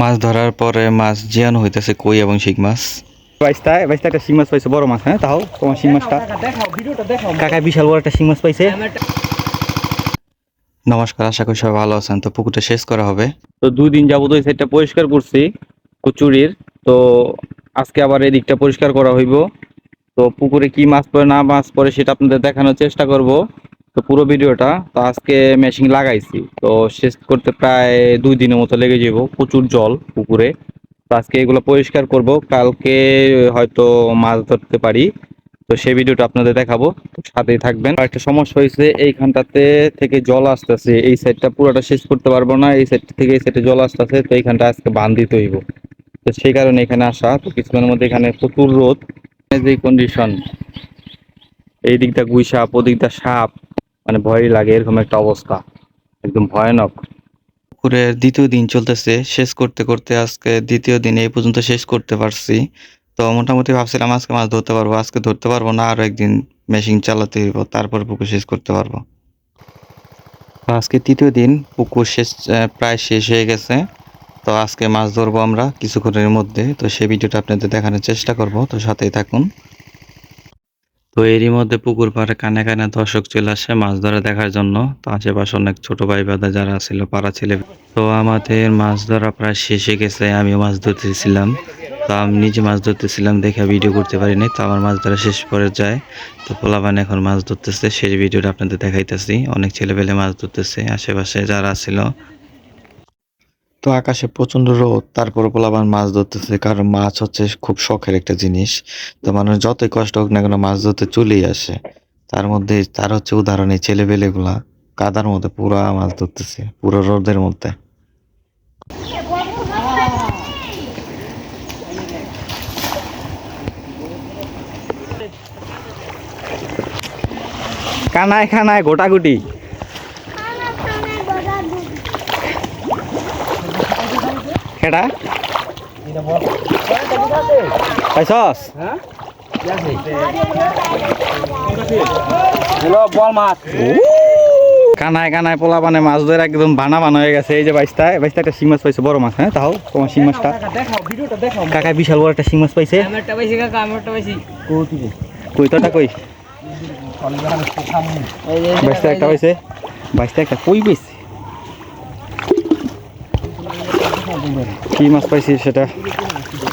মাছ ধরার পরে মাছ জিয়ানো হইতেছে কই এবং শিং মাছ? বাইশটা একটা শিং মাছ পাইছে বড় মাছ হ্যাঁ? তাও তোমার শিং মাছটা। দেখাও ভিডিওটা দেখাও কাকা বিশাল বড় একটা শিং মাছ পাইছে। নমস্কার আশা করি সবাই ভালো আছেন। তো পুকুরটা শেষ করা হবে। তো দুই দিন যাবত ওই সাইডটা পরিষ্কার করছি কচুরির। তো আজকে আবার এই দিকটা পরিষ্কার করা হইব। তো পুকুরে কি মাছ পড়ে না মাছ পড়ে সেটা আপনাদের দেখানোর চেষ্টা করব। তো পুরো ভিডিওটা, তো আজকে মেশিন লাগাইছি। তো শেষ করতে প্রায় দুই দিনের মতো লেগে যাব প্রচুর জল পুকুরে। তো আজকে এগুলো পরিষ্কার করব, কালকে হয়তো মাছ ধরতে পারি। তো সেই ভিডিওটা আপনাদের দেখাবো সাথেই থাকবেন। একটা সমস্যা হয়েছে, এইখানটাতে থেকে জল আসতেছে, এই সাইডটা পুরোটা শেষ করতে পারব না, এই সাইড থেকে এই সাইডে জল আসতেছে, তো এইখানটা আজকে বান দিতে হইব। তো সেই কারণে এখানে আসা, তো কিছুক্ষণের মধ্যে এখানে প্রচুর রোদ। যে কন্ডিশন এই দিকটা গুই সাপ, ওদিকটা সাপ। মানে ভয়ই লাগে, এরকম একটা অবস্থা। একদম ভয়ানক। পুকুরের দ্বিতীয় দিন চলতেছে, শেষ করতে করতে আজকে দ্বিতীয় দিন এই পর্যন্ত শেষ করতে পারছি। তো মোটামুটি ভাবছিলাম আজকে মাছ ধরতে পারব, আজকে ধরতে পারব না, আরও একদিন মেশিন চালাতে হইব, তারপর পুকুর শেষ করতে পারব। আজকে তৃতীয় দিন, পুকুর শেষ প্রায় শেষ হয়ে গেছে। তো আজকে মাছ ধরবো আমরা কিছুক্ষণের মধ্যে। তো সেই ভিডিওটা আপনাদের দেখানোর চেষ্টা করব। তো সাথেই থাকুন। তো এরই মধ্যে পুকুর পাড়ে কানে কানে দর্শক চলে আসে মাছ ধরা দেখার জন্য। তো আশেপাশে অনেক ছোট ভাই বাদা যারা ছিল, পাড়া ছেলে। তো আমাদের মাছ ধরা প্রায় শেষে গেছে, আমিও মাছ ধরতেছিলাম। তো আমি নিজে মাছ ধরতেছিলাম দেখে ভিডিও করতে পারিনি। তো আমার মাছ ধরা শেষ পরে যায়। তো পোলাবান এখন মাছ ধরতেছে, সেই ভিডিওটা আপনাদের দেখাইতেছি। অনেক ছেলেপেলে মাছ ধরতেছে, আশেপাশে যারা ছিল তো আকাশে প্রচণ্ড রোদ, তারপর পোলাবান মাছ ধরতেছে, কারণ মাছ হচ্ছে খুব শখের একটা জিনিস। তো মানুষ যতই কষ্ট হোক না কেন মাছ ধরতে চলেই আসে। তার মধ্যে, তার হচ্ছে উদাহরণ এই ছেলেপেলেগুলা, কাদার মধ্যে পুরা মাছ ধরতেছে, পুরো রোদের মধ্যে। কানায় কানায়, গোটাগুটি। কেটা পাইছস কানায় কানায় পোলা মানে মাছ ধরে একদম বানা বানা হয়ে গেছে। এই যে বাইশটায় বাইশটা একটা শিং মাছ পাইছে বড় মাছ হ্যাঁ? তাও তোমার শিং মাছটা। কাকা বিশাল বড় একটা শিং মাছ পাইছে। কই তোটা কই? বাইশটা একটা পাইছে বাইশটা একটা কই পাইছে কি মাছ পাইছি সেটা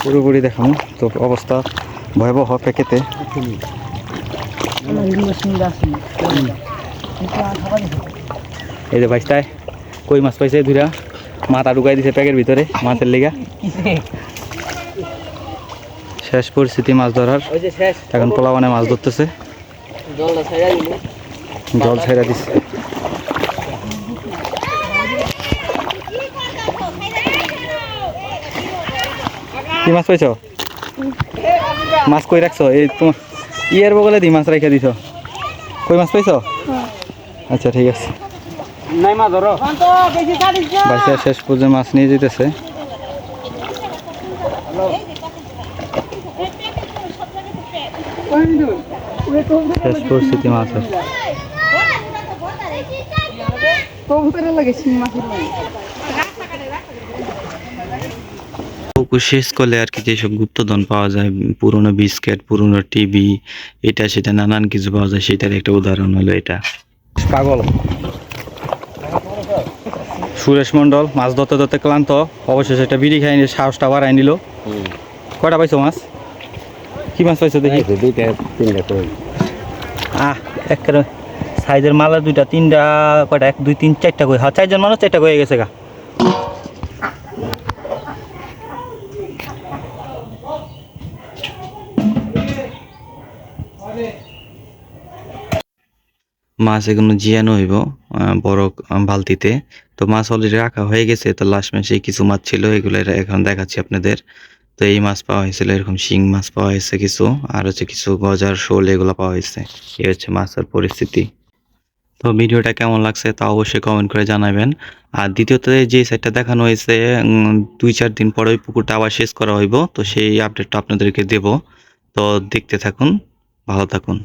পুরোপুরি দেখানো তো অবস্থা ভয়াবহ প্যাকেতে এই যে বাইশটায় কই মাছ পাইছে দুইটা মাথা ঢুকাই দিছে প্যাকের ভিতরে, মাছের লেগা। শেষ পরিস্থিতি মাছ ধরার। এখন পোলাবানে মাছ ধরতেছে। জল ছেড়ে দিচ্ছে কি মাছ পাইছ? মাছ কই রাখছো? এই তোমার ইয়ের বগলে দি মাছ রেখে দিছ। কই মাছ পাইছ? আচ্ছা ঠিক আছে। মা শেষ পর্যন্ত মাছ নিয়ে যেতেছে শেষ পরিস্থিতি মাছের লাগে শিং মাছের লাগে শেষ করলে আর কি যেসব গুপ্তধন পাওয়া যায় পুরনো বিস্কেট পুরনো টিভি এটা সেটা নানান কিছু পাওয়া যায় সেটার একটা উদাহরণ হলো এটা। পাগল। সুরেশ মন্ডল মাছ ধরতে ধরতে ক্লান্ত অবশেষে একটা বিড়ি খাই সাহসটা বাড়াই নিল। কয়টা পাইছো মাছ? কি মাছ পাইছো দেখি? আহ একেবারে সাইজের মালা দুইটা তিনটা কয়টা? এক দুই তিন চারটা কই? হ্যাঁ চারজন মানুষ চারটা কয়ে গেছে গা? মাছ এগুলো জিয়ানো হইব বড় বালতিতে। তো মাছ অলরেডি রাখা হয়ে গেছে, তো লাস্ট মাসে কিছু মাছ ছিল, এগুলো এখন দেখাচ্ছি আপনাদের। তো এই মাছ পাওয়া হয়েছিল, এরকম শিং মাছ পাওয়া হয়েছে কিছু, আর হচ্ছে কিছু গজার শোল এগুলো পাওয়া হয়েছে। এই হচ্ছে মাছের পরিস্থিতি। তো ভিডিওটা কেমন লাগছে তা অবশ্যই কমেন্ট করে জানাবেন। আর দ্বিতীয়ত যে সাইডটা দেখানো হয়েছে দুই চার দিন পরে ওই পুকুরটা আবার শেষ করা হইব, তো সেই আপডেটটা আপনাদেরকে দেব। তো দেখতে থাকুন, ভালো থাকুন।